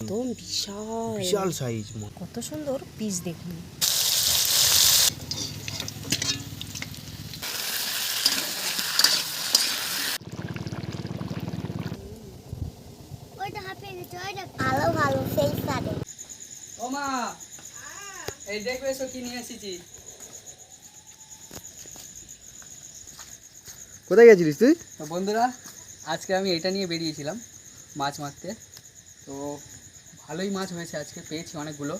একদম বিশাল। বিশাল সাইজ কত সুন্দর পিস দেখুন। ভালো ভালো সেই সাথে ও মা এই দেখবে এসো কি নিয়ে এসেছি। কোথায় গেছিলিস তুই? তো বন্ধুরা আজকে আমি এটা নিয়ে বেরিয়েছিলাম মাছ মারতে। তো ভালোই মাছ হয়েছে আজকে পেয়েছি অনেকগুলো।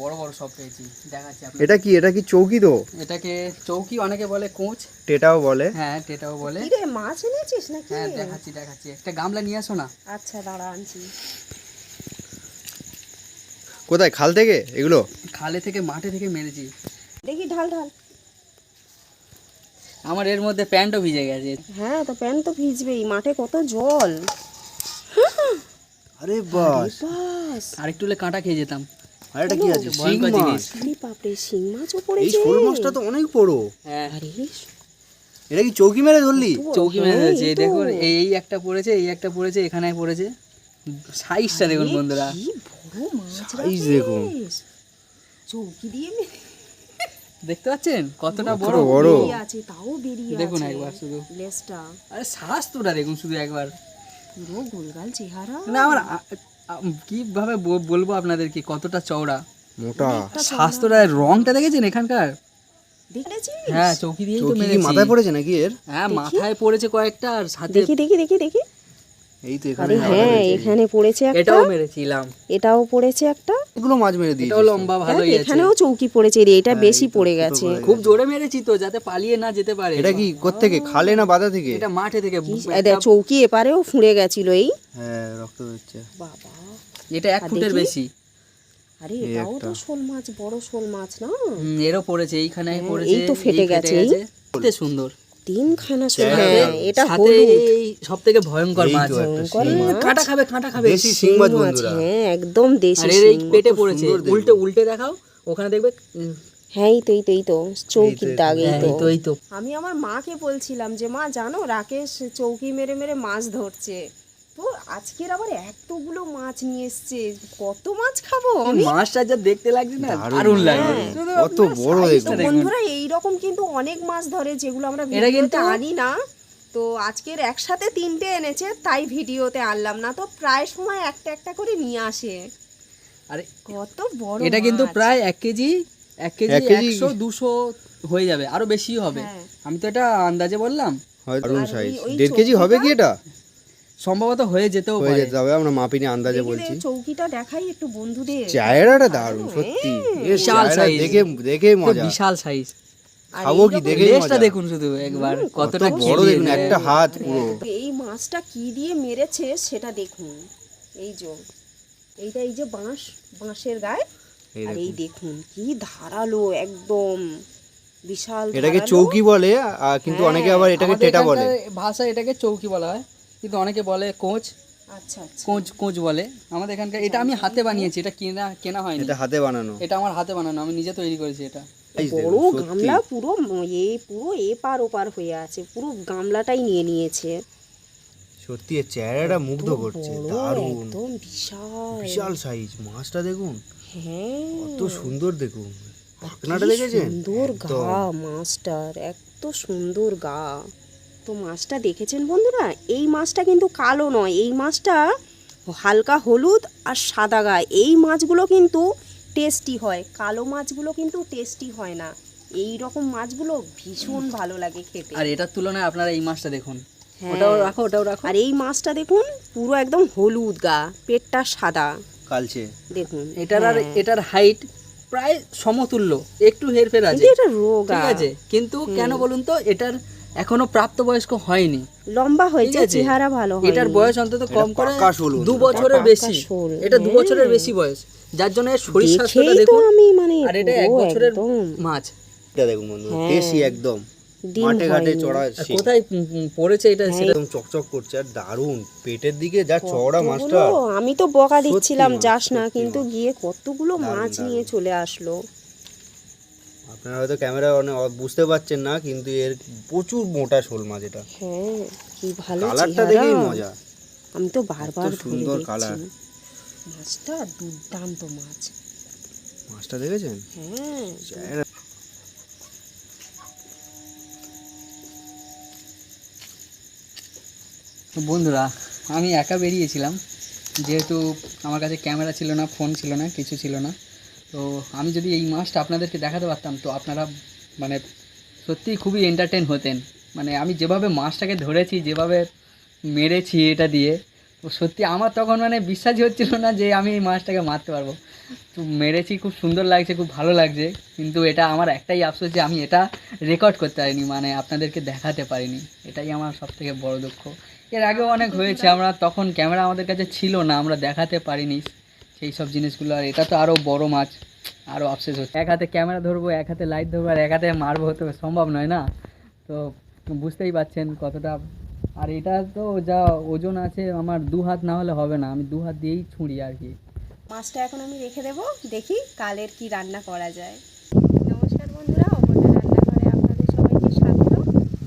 বড় বড় সব পেয়েছি। দেখাচ্ছি এটা কি এটা কি চৌকি তো? এটাকে চৌকি অনেকে বলে কোঁচ। টেটাও বলে। হ্যাঁ টেটাও বলে। কি রে মাছ এনেছিস নাকি? হ্যাঁ দেখাচ্ছি দেখাচ্ছি। একটা গামলা নিয়ে আসো না। আচ্ছা দাঁড়া আনছি। কোথায় খাল থেকে এগুলো? খালে থেকে মাঠে থেকে মেরেছি। দেখি ঢাল ঢাল। আমার এর মধ্যে প্যান্টও ভিজে গেছে। হ্যাঁ তো প্যান্ট তো ভিজবেই মাঠে কত জল। আরে বাস। বাস। আর একটু হলে কাঁটা খেয়ে যেতাম। আর এটা কি আছে? শিং মাছ। আরে বাপরে শিং মাছও এই পড়েছে শোল মাছটা তো অনেক বড়। হ্যাঁ। আরে এটা কি চৌকি মেরে ধরলি? চৌকি মেরে ধরেছে। এই এই দেখুন এই এই একটা পড়েছে এই একটা পড়েছে এখানে পড়েছে। সাইজটা দেখুন বন্ধুরা। কি বড় মাছ Size দেখুন। চৌকি দিয়ে দেখতে পাচ্ছেন? কতটা বড়? বড়। আছে তাও বেরিয়ে দেখুন একবার শুধু। লেজটা। আরে স্বাস্থ্যটা দেখুন শুধু একবার। পুরো গোলগাল চেহারা। না আমার কীভাবে বলব আপনাদেরকে কতটা চওড়া। মোটা। স্বাস্থ্যটা রংটা দেখেছেন এখানকার? দেখেছিস হ্যাঁ চৌকি দিয়েই তো মাথায় পড়েছে নাকি এর? হ্যাঁ মাথায় পড়েছে কয়েকটা আর সাথে দেখি দেখি দেখি দেখি। এই তো এখানে হ্যাঁ এখানে পড়েছে একটা। এটাও মেরেছিলাম। এটাও পড়েছে একটা। এগুলো মাছ মেরে দিয়েছি এটাও লম্বা ভালোই হ্যাঁ, আছে। এখানেও চৌকি পড়েছে রে এটা বেশি পড়ে গেছে। খুব জোরে মেরেছি তো যাতে পালিয়ে না যেতে পারে। এটা কি কোত্থেকে? খালে না বাধা থেকে? এটা মাঠে থেকে দেখ চৌকি এপারেও ফুঁড়ে গেছিল এই। হ্যাঁ রক্ত বেরোচ্ছে। বাবা। এটা এক ফুটের বেশি। আরে এটাও তো শোল মাছ বড় শোল মাছ না? এরও পড়েছে এইখানে হ্যাঁ, পড়েছে এই তো ফেটে গেছে, এই। সুন্দর। তিনখানা শোল হ্যাঁ এটা এই সব থেকে ভয়ঙ্কর মাছ। কাঁটা খাবে কাঁটা খাবে। দেশি শিং মাছ মাছ, বন্ধুরা। হ্যাঁ একদম দেশি এই পেটে পড়েছে। উল্টে উল্টে দেখাও। ওখানে দেখবে হ্যাঁ এই তো এই তো এই তো। চৌকির দাগ হ্যাঁ, তো। এই তো এই তো। আমি আমার মাকে বলছিলাম যে মা জানো রাকেশ চৌকি মেরে মেরে মাছ ধরছে। তো আজকের আবার এতগুলো মাছ নিয়ে এসছে কত মাছ খাব? মাছটা যা দেখতে লাগছে না দারুণ লাগছে। হ্যাঁ। কত বড় বন্ধুরা এই রকম কিন্তু অনেক মাছ ধরে যেগুলো আমরা এটা ভিডিওতে কিন্তু- আনি না। তো আজকের একসাথে তিনটে এনেছে তাই ভিডিওতে আনলাম না। তো প্রায় সময় একটা একটা করে নিয়ে আসে। আরে কত বড় এটা কিন্তু প্রায় এক কেজি এক কেজি একশো দুশো হয়ে যাবে আরও বেশি হবে। হ্যাঁ। আমি তো এটা আন্দাজে বললাম। দেড় কেজি হবে কি এটা? সম্ভবত হয়ে যেতেও হয়ে পারে। যেতে হবে আমরা মাপিনি আন্দাজে বলছি। চৌকিটা দেখাই একটু বন্ধুদের। চায়েরাটা দারুণ সত্যি। বিশাল size। দেখে দেখে তো মজা। বিশাল সাইজ আর খাব কি এইরকম- লেজটা দেখুন শুধু একবার কত কতটা বড় দেখুন একটা হাত পুরো। এই মাছটা কি দিয়ে মেরেছে সেটা দেখুন। এই যে এইটা এই যে বাঁশ বাঁশের গায়ে। এই আর দেখুন। এই দেখুন। কি ধারালো একদম বিশাল এটাকে ধারালো। চৌকি বলে আর কিন্তু হ্যাঁ, অনেকে আবার এটাকে টেটা বলে। ভাষায় এটাকে চৌকি বলা হয়। কিন্তু অনেকে বলে কোচ। আচ্ছা আচ্ছা। কোচ কোচ বলে। আমাদের এখানকার এটা আমি হাতে বানিয়েছি এটা কেনা কেনা হয়নি। এটা হাতে বানানো। এটা আমার হাতে বানানো আমি নিজে তৈরি করেছি এটা। বড় দেখুন, গামলা পুরো এ পুরো এপার ওপার হয়ে আছে পুরো গামলাটাই নিয়ে নিয়েছে। সত্যি এর চেহারাটা মুগ্ধ করছে দারুণ। একদম বিশাল। বিশাল সাইজ মাছটা দেখুন। হ্যাঁ। কত সুন্দর দেখুন। পাখনাটা দেখেছেন? সুন্দর। গা মাছটার এত সুন্দর গা। তো মাছটা দেখেছেন বন্ধুরা? এই মাছটা কিন্তু কালো নয় এই মাছটা হালকা হলুদ আর সাদা গা এই মাছগুলো কিন্তু টেস্টি হয় কালো মাছগুলো কিন্তু টেস্টি হয় না। এই রকম মাছগুলো ভীষণ ভালো লাগে খেতে। আর এটার তুলনায় আপনারা এই মাছটা দেখুন। হ্যাঁ। ওটাও রাখো ওটাও রাখো। আর এই মাছটা দেখুন পুরো একদম হলুদ গা পেটটা সাদা। কালচে। দেখুন এটার আর হ্যাঁ। এটার হাইট প্রায় সমতুল্য একটু হেরফের আছে। এটা রোগা। ঠিক আছে কিন্তু কেন বলুন তো এটার এখনও প্রাপ্তবয়স্ক হয়নি। লম্বা হয়েছে চেহারা ভালো হয় এটার বয়স অন্তত কম করে পাকা শোল দু বছরের বেশি। এটা দু হ্যাঁ। বছরের বেশি বয়স। যার জন্য এর শরীর স্বাস্থ্যটা দেখুন। আমি মানে আর এটা এক বছরের একদম। মাছ। এটা দেখুন বন্ধু হ্যাঁ। দেশি একদম। মাঠে ঘাটে। চড়া কোথায় পড়েছে এটা হ্যাঁ, একদম চকচক করছে আর দারুণ। পেটের দিকে যা চওড়া মাছটা। আমি তো বকা দিচ্ছিলাম যাস না কিন্তু গিয়ে কতগুলো মাছ নিয়ে চলে আসলো। আপনারা হয়তো ক্যামেরা অনেক বুঝতে পারছেন না কিন্তু এর প্রচুর মোটা শোল মাছ এটা। হ্যাঁ কি ভালো কালারটা দেখেই মজা। আমি তো বারবার সুন্দর কালার। মাছটা দুর্দান্ত মাছ। মাছটা দেখেছেন? হ্যাঁ। তো বন্ধুরা আমি একা বেরিয়েছিলাম। যেহেতু আমার কাছে ক্যামেরা ছিল না ফোন ছিল না কিছু ছিল না। তো আমি যদি এই মাছটা আপনাদেরকে দেখাতে পারতাম, তো আপনারা মানে সত্যিই খুবই এন্টারটেন হতেন। মানে আমি যেভাবে মাছটাকে ধরেছি, যেভাবে মেরেছি এটা দিয়ে, তো সত্যি আমার তখন মানে বিশ্বাসই হচ্ছিল না যে আমি এই মাছটাকে মারতে পারব। তো মেরেছি, খুব সুন্দর লাগছে, খুব ভালো লাগছে, কিন্তু এটা আমার একটাই আফসোস যে আমি এটা রেকর্ড করতে পারিনি মানে আপনাদেরকে দেখাতে পারিনি। এটাই আমার সব থেকে বড় দুঃখ। এর আগেও অনেক হয়েছে, আমরা তখন ক্যামেরা আমাদের কাছে ছিল না, আমরা দেখাতে পারিনি। সেই সব জিনিসগুলো আর এটা তো আরও বড় মাছ আরও আফসেস হচ্ছে। এক হাতে ক্যামেরা ধরবো এক হাতে লাইট ধরবো আর এক হাতে মারবো তো সম্ভব নয় না? তো বুঝতেই পাচ্ছেন কতটা আর এটা তো যা ওজন আছে আমার দু হাত না হলে হবে না আমি দু হাত দিয়েই ছুঁড়ি আর কি। মাছটা এখন আমি রেখে দেবো দেখি কালের কি রান্না করা যায় নমস্কার বন্ধুরা অপর্ণা রান্নাঘরে আপনাদের সবাইকে স্বাগত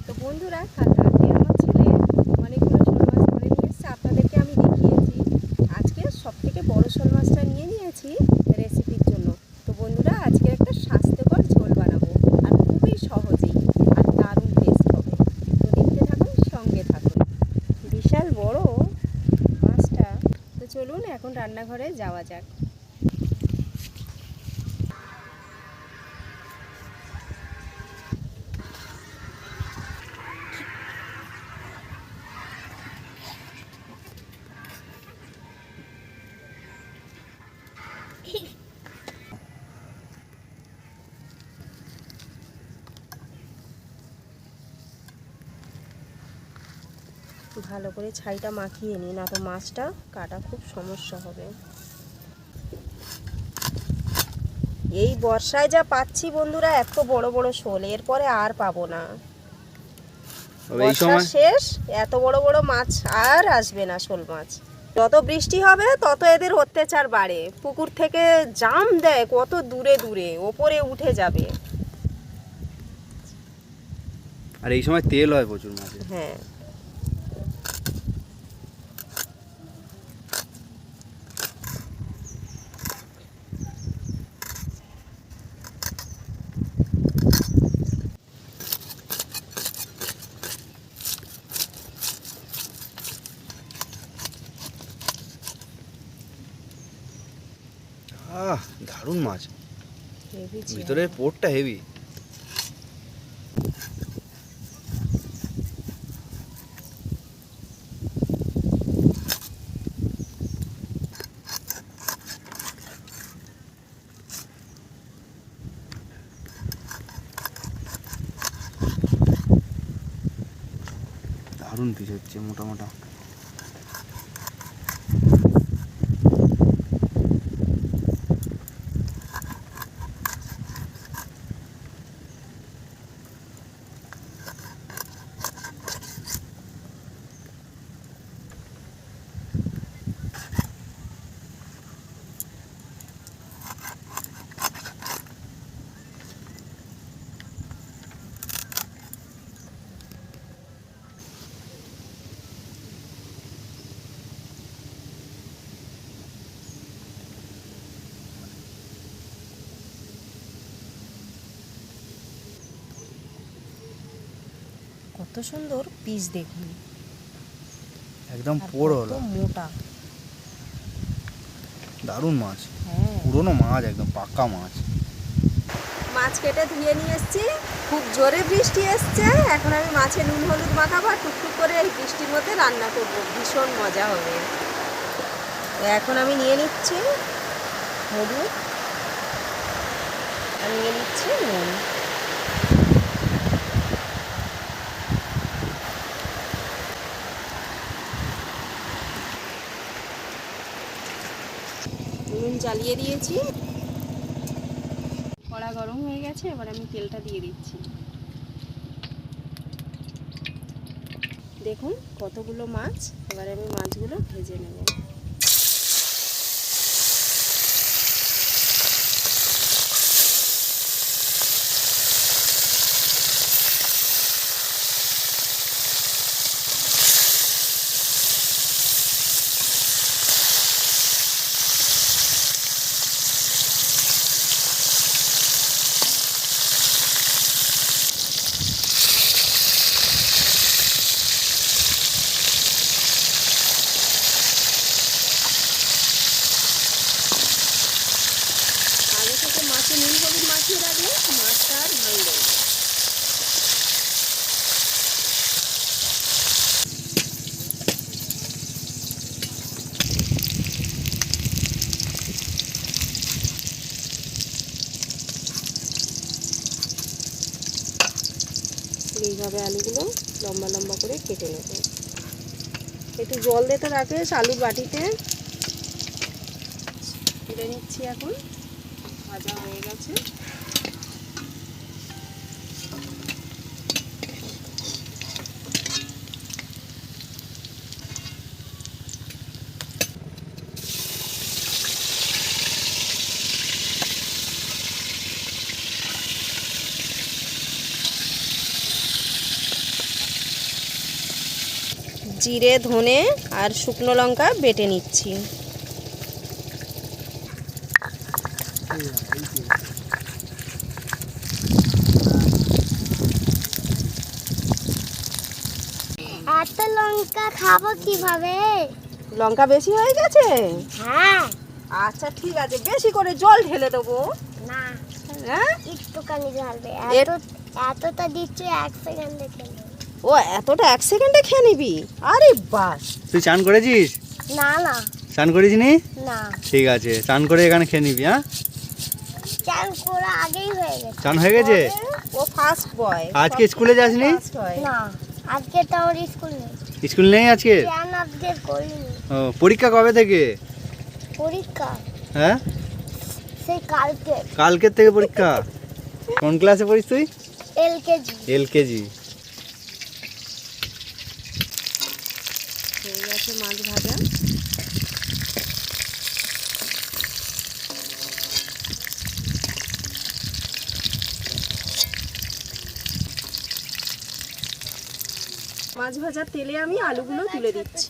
তো বন্ধুরা কাল রাতে আমার ছেলে অনেকগুলো শোল মাছ ধরে নিয়ে এসছে আপনাদেরকে আমি দেখিয়েছি আজকে সব থেকে বড় শোল মাছটা নিয়ে নিয়েছি রেসিপির জন্য তো বন্ধুরা আজকে একটা স্বাস্থ্যকর ঝোল বানাবো আর খুবই সহজেই আর দারুণ টেস্ট হবে তো দেখতে থাকুন সঙ্গে থাকুন বিশাল বড় মাছটা। তো চলুন এখন রান্নাঘরে যাওয়া যাক। ভালো করে ছাইটা মাখিয়ে নিই না তো মাছটা কাটা খুব সমস্যা হবে। এই বর্ষায় যা পাচ্ছি বন্ধুরা এত বড় বড় শোল এরপরে আর পাবো না। বর্ষা সময় শেষ এত বড় বড় মাছ আর আসবে না শোল মাছ। যত বৃষ্টি হবে তত এদের অত্যাচার বাড়ে। পুকুর থেকে জাম দেয় কত দূরে দূরে ওপরে উঠে যাবে। আর এই সময় তেল হয় প্রচুর মাছে। হ্যাঁ। আহ দারুণ মাছ। ভিতরের পোরটা হেভি দারুণ পিস হচ্ছে মোটা মোটা কত সুন্দর পিস দেখুন। একদম হলো। মোটা। দারুণ মাছ। হ্যাঁ। পুরোনো মাছ একদম পাকা মাছ। মাছ কেটে ধুয়ে নিয়ে এসেছি। খুব জোরে বৃষ্টি এসছে। এখন আমি মাছে নুন হলুদ মাখাবো আর টুকটুক করে এই বৃষ্টির মধ্যে রান্না করব। ভীষণ মজা হবে। এখন আমি নিয়ে নিচ্ছি হলুদ। আর নিয়ে নিচ্ছি নুন। জ্বালিয়ে দিয়েছি। কড়া গরম হয়ে গেছে, এবার আমি তেলটা দিয়ে দিচ্ছি। দেখুন কতগুলো মাছ, এবার আমি মাছগুলো ভেজে নেব। মাখিয়ে রাখলে মাছটা আর ভাঙবে এইভাবে আলুগুলো লম্বা লম্বা করে কেটে নেব। একটু জল দিতে রাখিস আলুর বাটিতে তুলে নিচ্ছি এখন। ভাজা হয়ে গেছে। জিরে ধনে আর শুকনো লঙ্কা বেটে নিচ্ছি। এত লঙ্কা খাব কীভাবে? লঙ্কা বেশি হয়ে গেছে? হ্যাঁ। আচ্ছা ঠিক আছে বেশি করে জল ঢেলে দেবো। না হ্যাঁ? একটুখানি ঢালবে এর- এত এতটা দিচ্ছি এক সেকেন্ডে খেলে ও এতটা এক সেকেন্ডে খেয়ে নিবি? আরে বাস। তুই চান করেছিস? না না। চান করিস নি না। ঠিক আছে চান করে এখানে খেয়ে নিবি হ্যাঁ? চান করা আগেই হয়ে গেছে। চান হয়ে গেছে? ও ফার্স্ট বয় আজকে স্কুলে যাসনি? না আজকে তো আমার স্কুল নেই। স্কুল নেই আজকে? চান আপডেট করিনি। ও পরীক্ষা কবে থেকে? পরীক্ষা? হ্যাঁ? সেই কালকে। কালকের থেকে পরীক্ষা? কোন ক্লাসে পড়িস তুই? এলকেজি এল কেজি গেছে মাছ ভাজা। মাছ ভাজার তেলে আমি আলুগুলো তুলে দিচ্ছি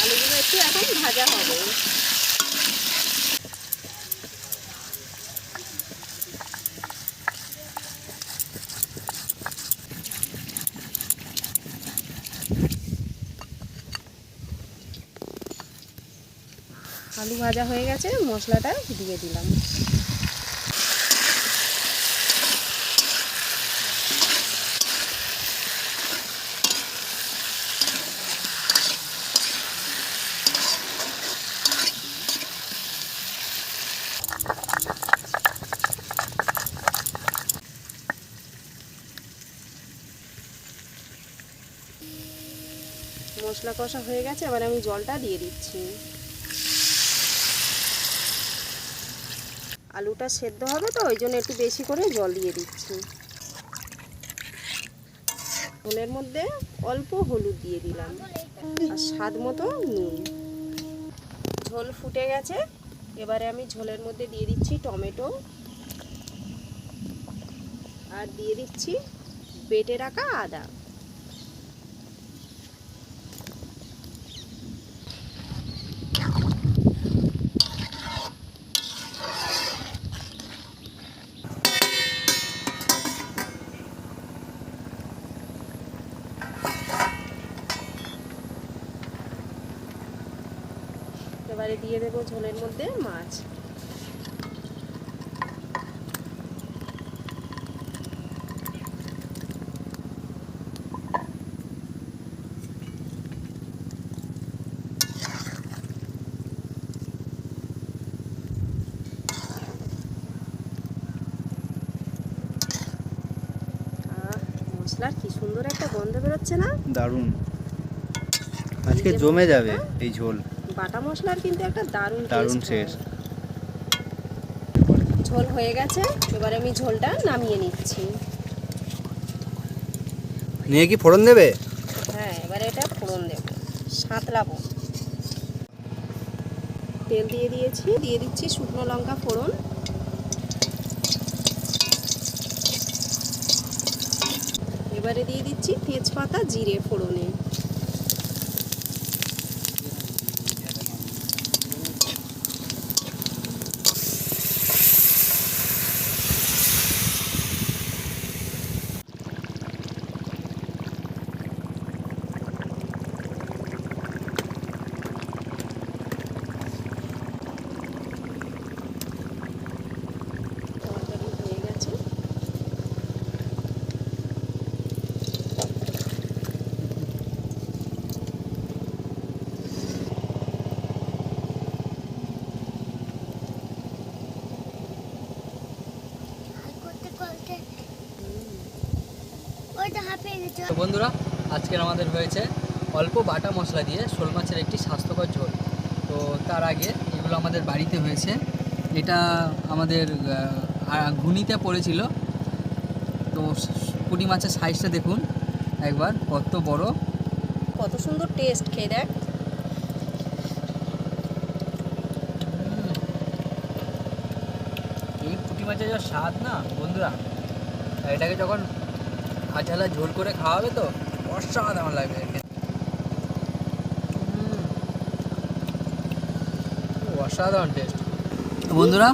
আলুগুলো একটু এখন ভাজা হবে আলু ভাজা হয়ে গেছে, মশলাটা দিয়ে দিলাম। মশলা কষা হয়ে গেছে, এবার আমি জলটা দিয়ে দিচ্ছি। আলুটা সেদ্ধ হবে তো, ওই জন্য একটু বেশি করে জল দিয়ে দিচ্ছি। ঝোলের মধ্যে অল্প হলুদ দিয়ে দিলাম, আর স্বাদ মতো নুন। ঝোল ফুটে গেছে, এবারে আমি ঝোলের মধ্যে দিয়ে দিচ্ছি টমেটো, আর দিয়ে দিচ্ছি বেটে রাখা আদা এবারে দিয়ে দেবো ঝোলের মধ্যে মাছ। মশলার কি সুন্দর একটা গন্ধ বেরোচ্ছে না? দারুণ। আজকে জমে যাবে এই ঝোল। বাটা মশলার কিন্তু একটা দারুণ দারুণ শেষ ঝোল হয়ে গেছে এবারে আমি ঝোলটা নামিয়ে নিচ্ছি। নিয়ে কি ফোড়ন দেবে? হ্যাঁ এবারে এটা ফোড়ন দেব সাঁতলাবো তেল দিয়ে দিয়েছি দিয়ে দিচ্ছি শুকনো লঙ্কা ফোড়ন। এবারে দিয়ে দিচ্ছি তেজপাতা জিরে ফোড়নে কালকে ওইটা হাঁপিয়ে গেছে তো বন্ধুরা আজকের আমাদের হয়েছে অল্প বাটা মশলা দিয়ে শোল মাছের একটি স্বাস্থ্যকর ঝোল। তো তার আগে এগুলো আমাদের বাড়িতে হয়েছে। এটা আমাদের ঘুনিতে পড়েছিল। তো পুঁটি মাছের সাইজটা দেখুন। একবার কত বড়। কত সুন্দর টেস্ট খেয়ে দেখ। এই পুঁটি মাছের যা স্বাদ না বন্ধুরা। এটাকে যখন আঝালা ঝোল করে খাওয়াবে তো? অসাধারণ লাগবে। অসাধারণ টেস্ট বন্ধুরা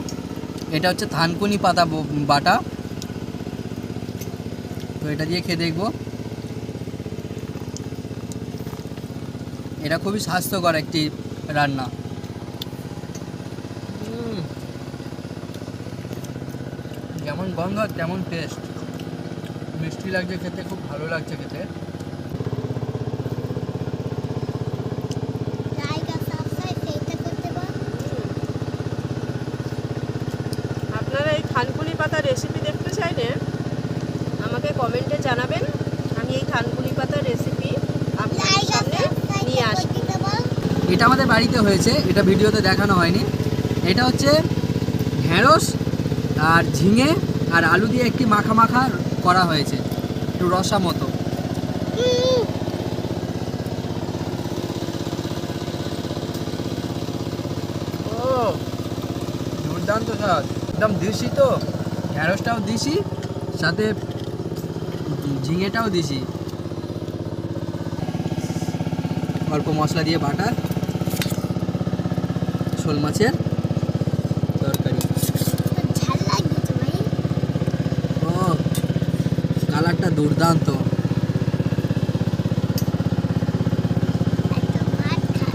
এটা হচ্ছে থানকুনি পাতা বাটা। তো এটা দিয়ে খেয়ে দেখব। এটা খুবই স্বাস্থ্যকর একটি রান্না। যেমন গন্ধ তেমন টেস্ট মিষ্টি লাগছে খেতে খুব ভালো লাগছে খেতে। জায়গা সাবস্ক্রাইব সেইটা করতে পার আপনারা এই থানকুনি পাতা রেসিপি দেখতে চাইলে আমাকে কমেন্টে জানাবেন। আমি এই থানকুনি পাতার রেসিপি আপনাদের সামনে নিয়ে আসব এটা আমাদের বাড়িতে হয়েছে এটা ভিডিওতে দেখানো হয়নি। এটা হচ্ছে ঢেঁড়স আর ঝিঙে আর আলু দিয়ে একটি মাখা মাখা করা হয়েছে। একটু রসা মতো। দুর্দান্ত স্বাদ। একদম দিশি তো। ঢেঁড়সটাও দিশি, সাথে ঝিঙেটাও দিশি। অল্প মশলা দিয়ে বাটা। শোল মাছের তরকারি ঝাল লাগবে তো ভাই ও কালারটা দুর্দান্ত একটা মাছ খাবি তো কীভাবে কেমন চাই চল বা ওটা কোথায় যাবে আচ্ছা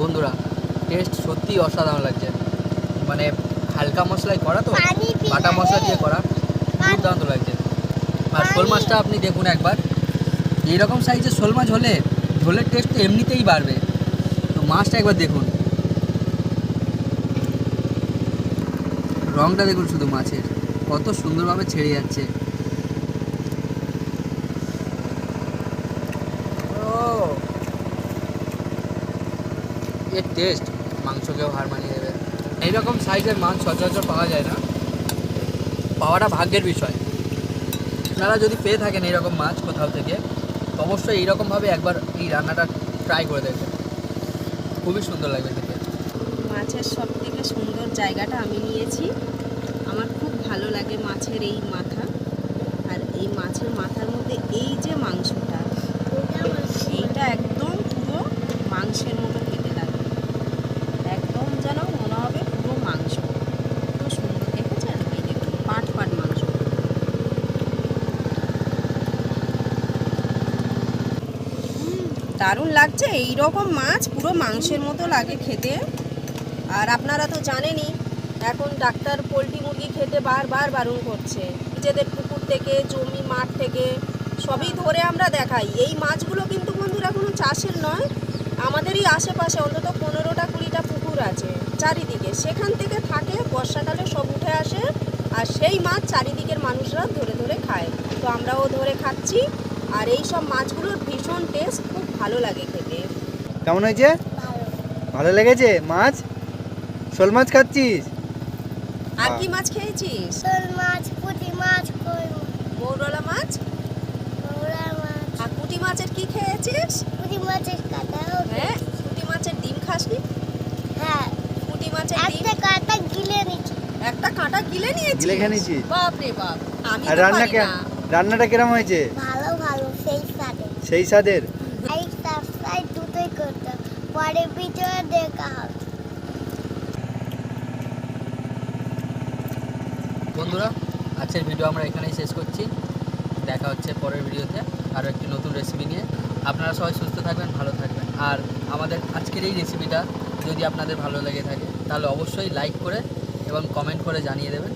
বন্ধুরা টেস্ট সত্যিই অসাধারণ লাগছে। মানে হালকা মশলায় করা তো বাটা মশলা দিয়ে করা দুর্দান্ত লাগছে। আর শোল মাছটা আপনি দেখুন একবার। এইরকম সাইজের শোল মাছ হলে ঝোলের টেস্ট তো এমনিতেই বাড়বে। তো মাছটা একবার দেখুন। রংটা দেখুন শুধু মাছের। কত সুন্দরভাবে ছেড়ে যাচ্ছে। এর টেস্ট মাংসকেও হার মানিয়ে দেবে এইরকম সাইজের মাছ সচরাচর পাওয়া যায় না। পাওয়াটা ভাগ্যের বিষয়। আপনারা যদি পেয়ে থাকেন এইরকম মাছ কোথাও থেকে তো অবশ্যই এইরকমভাবে একবার এই রান্নাটা ট্রাই করে দেখবেন। খুবই সুন্দর লাগবে খেতে। মাছের সবথেকে সুন্দর জায়গাটা আমি নিয়েছি। আমার খুব ভালো লাগে মাছের এই মাথা। আর এই মাছের মাথার মধ্যে এই যে মাংসটা সেইটা এইটা একদম পুরো মাংসের মতো খেতে লাগে একদম যেন মনে হবে পুরো মাংস কত সুন্দর দেখেছেন এই দেখুন পাট পাট মাংস দারুণ লাগছে। এই রকম মাছ পুরো মাংসের মতো লাগে খেতে। আর আপনারা তো জানেনই, এখন ডাক্তার পোলট্রি মুরগি খেতে বারবার বারণ করছে। নিজেদের পুকুর থেকে, জমি, মাঠ থেকে, সবই ধরে আমরা দেখাই। এই মাছগুলো কিন্তু বন্ধুরা কোনো চাষের নয়, আমাদেরই আশেপাশে অন্তত পনেরোটা, কুড়িটা পুকুর আছে চারিদিকে। সেখান থেকে থাকে, বর্ষাকালে সব উঠে আসে, আর সেই মাছ চারিদিকের মানুষরা ধরে ধরে খায়। তো আমরাও ধরে খাচ্ছি, আর এই সব মাছগুলোর ভীষণ টেস্ট খুব ভালো লাগে খেতে। কেমন হয়েছে? ভালো লেগেছে? মাছ? শোল মাছ খাচ্ছিস? আর কি মাছ খেয়েছিস? শোল মাছ পুঁটি মাছ কই মৌরলা মাছ? আর পুঁটি মাছের কি খেয়েছিস? পুঁটি মাছের কাটাও হ্যাঁ পুঁটি মাছের ডিম খাসনি? হ্যাঁ। পুঁটি মাছের ডিম? একটা কাটা গিলে নিচ্ছি একটা কাঁটা গিলে নিয়েছিস? গিলে খেয়ে নিয়েছিস? বাপ রে বাপ আমি রান্না রান্নাটা কিরম হয়েছে? ভালো ভালো সেই সাথে সেই স্বাদের লাইক সাবস্ক্রাইব দুটোই করতে পরের ভিডিও দেখা হবে বন্ধুরা আজকের ভিডিও আমরা এখানেই শেষ করছি। দেখা হচ্ছে পরের ভিডিওতে আরও একটি নতুন রেসিপি নিয়ে। আপনারা সবাই সুস্থ থাকবেন, ভালো থাকবেন। আর আমাদের আজকের এই রেসিপিটা যদি আপনাদের ভালো লেগে থাকে, তাহলে অবশ্যই লাইক করে এবং কমেন্ট করে জানিয়ে দেবেন।